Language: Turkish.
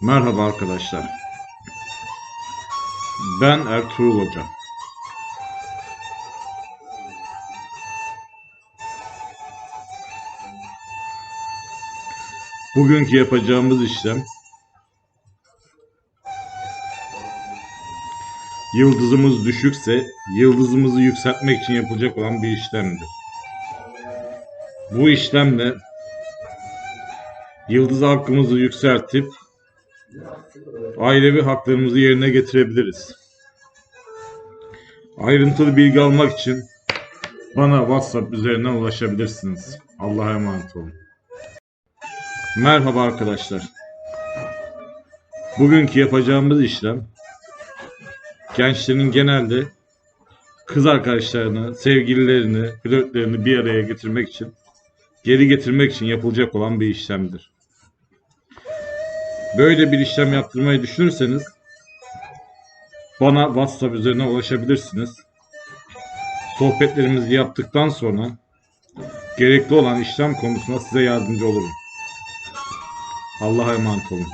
Merhaba arkadaşlar. Ben Ertuğrul Hoca. Bugünkü yapacağımız işlem yıldızımız düşükse yıldızımızı yükseltmek için yapılacak olan bir işlemdir. Bu işlemle yıldız hakkımızı yükseltip ailevi haklarımızı yerine getirebiliriz. Ayrıntılı bilgi almak için bana WhatsApp üzerinden ulaşabilirsiniz. Allah'a emanet olun. Merhaba arkadaşlar. Bugünkü yapacağımız işlem gençlerin genelde kız arkadaşlarını, sevgililerini, flörtlerini bir araya getirmek için, geri getirmek için yapılacak olan bir işlemdir. Böyle bir işlem yaptırmayı düşünürseniz bana WhatsApp üzerinden ulaşabilirsiniz. Sohbetlerimizi yaptıktan sonra gerekli olan işlem konusunda size yardımcı olurum. Allah'a emanet olun.